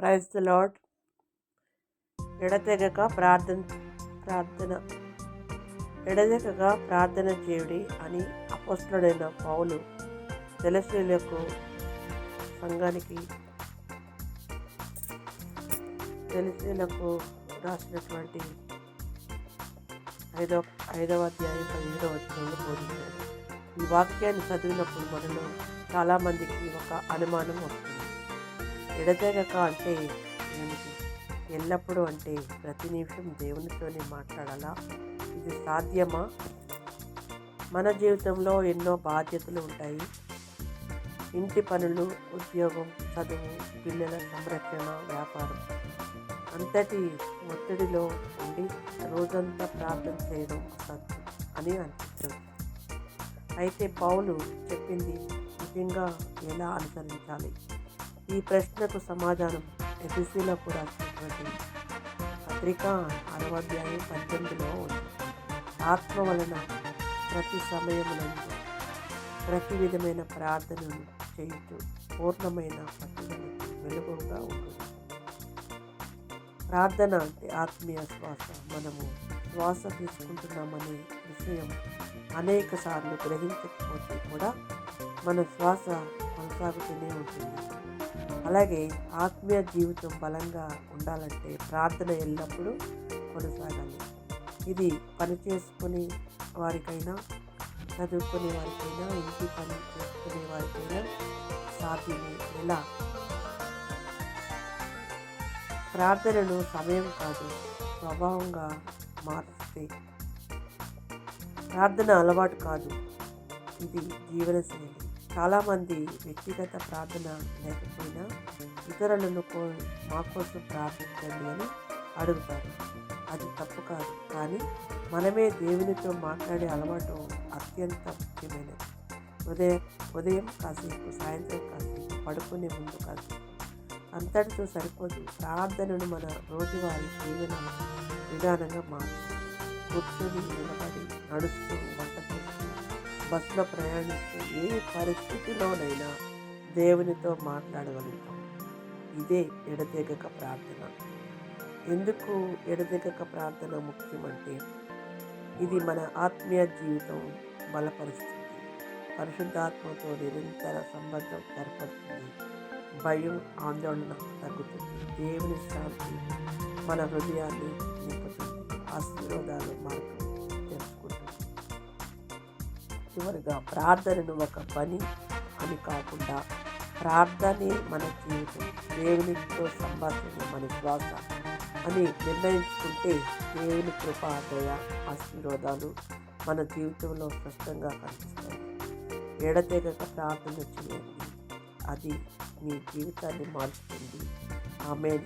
Praise the lord ఎడతెగక ప్రార్థన ప్రార్థన ఎడతెగక ప్రార్థన చేయుడి అని అపోస్టుడైన పౌలు తెలశ్రీలకు సంఘానికి తెలశ్రీలకు రాసినటువంటి ఐదవ ఐదవ అధ్యాయం పదిహేడవ వచనంలో బోధించాడు ఈ వాక్యాన్ని చదివినప్పుడు మనలో చాలామందికి ఒక అనుమానం వస్తుంది. ఎడతెగక అంటే ఏమిటి? ఎల్లప్పుడూ అంటే ప్రతి నిమిషం దేవునితోనే మాట్లాడాలా? ఇది సాధ్యమా? మన జీవితంలో ఎన్నో బాధ్యతలు ఉంటాయి. ఇంటి పనులు ఉద్యోగం చదువు పిల్లల సంరక్షణ వ్యాపారం. అంతటి ఒత్తిడిలో ఉండి రోజంతా ప్రార్థన చేయడం అసాధ్యం అని అనిపించవచ్చు అయితే పౌలు చెప్పింది నిజంగా ఎలా అనుసరించాలి? ఈ ప్రశ్నకు సమాధానం. ఎఫ్ఎస్సీలకు రాసినటువంటి పత్రిక అరవాధ్యాయం పద్దెనిమిదిలో ఉంది. ఆత్మ వలన ప్రతి సమయమునందు ప్రతి విధమైన ప్రార్థనను చేయుచు పూర్ణమైన పట్టుదల వెలుగుగా ఉంటుంది ప్రార్థన అంటే ఆత్మీయ శ్వాస. మనము శ్వాస తీసుకుంటున్నామనే విషయం అనేక సార్లు గ్రహించకపోతే కూడా మన శ్వాస కొనసాగుతూనే ఉంటుంది. అలాగే ఆత్మీయ జీవితం బలంగా ఉండాలంటే ప్రార్థన ఎల్లప్పుడూ కొనసాగాలి. ఇది పని చేసుకునే వారికైనా చదువుకునే వారికైనా ఇంటి పని చేసుకునే వారికైనా సాధ్యమే. ఎలా? ప్రార్థనను సమయం కాదు స్వభావంగా మారుస్తే ప్రార్థన అలవాటు కాదు ఇది జీవనశైలి చాలామంది వ్యక్తిగత ప్రార్థన లేకపోయినా ఇతరులను కో మా కోసం ప్రార్థించండి అని అడుగుతారు. అది తప్పు కాదు. కానీ మనమే దేవునితో మాట్లాడే అలవాటు అత్యంత ముఖ్యమైనది. ఉదయం ఉదయం కాసేపు సాయంత్రం కాసేపు పడుకునే ముందు కాసేపు. అంతటితో సరిపోదు. ప్రార్థనను మన రోజువారీ జీవన విధానంగా మార్చు కూర్చొని నిలబడి నడుస్తూ వంట చేస్తూ బస్సులో ప్రయాణిస్తూ ఏ పరిస్థితిలోనైనా దేవునితో మాట్లాడగలుగుతాం. ఇదే ఎడతెగక ప్రార్థన. ఎందుకు ఎడతెగక ప్రార్థన ముఖ్యమంటే ఇది మన ఆత్మీయ జీవితం బలపరుస్తుంది. పరిశుద్ధాత్మతో నిరంతర సంబంధం ఏర్పడుతుంది. భయం ఆందోళన తగ్గుతుంది. దేవుని శాంతి మన హృదయాన్ని నింపుతుంది. ఆశీర్వాదాలు మనకు చివరిగా ప్రార్థనను ఒక పని అని కాకుండా ప్రార్థనే మన జీవితం దేవునితో సంభాషణ మన శ్వాస అని నిర్ణయించుకుంటే దేవుని కృప దయ ఆశీర్వాదాలు మన జీవితంలో స్పష్టంగా కనిపిస్తాయి. ఎడతెగక ప్రార్థన చేయండి. అది మీ జీవితాన్ని మార్చుతుంది. ఆమె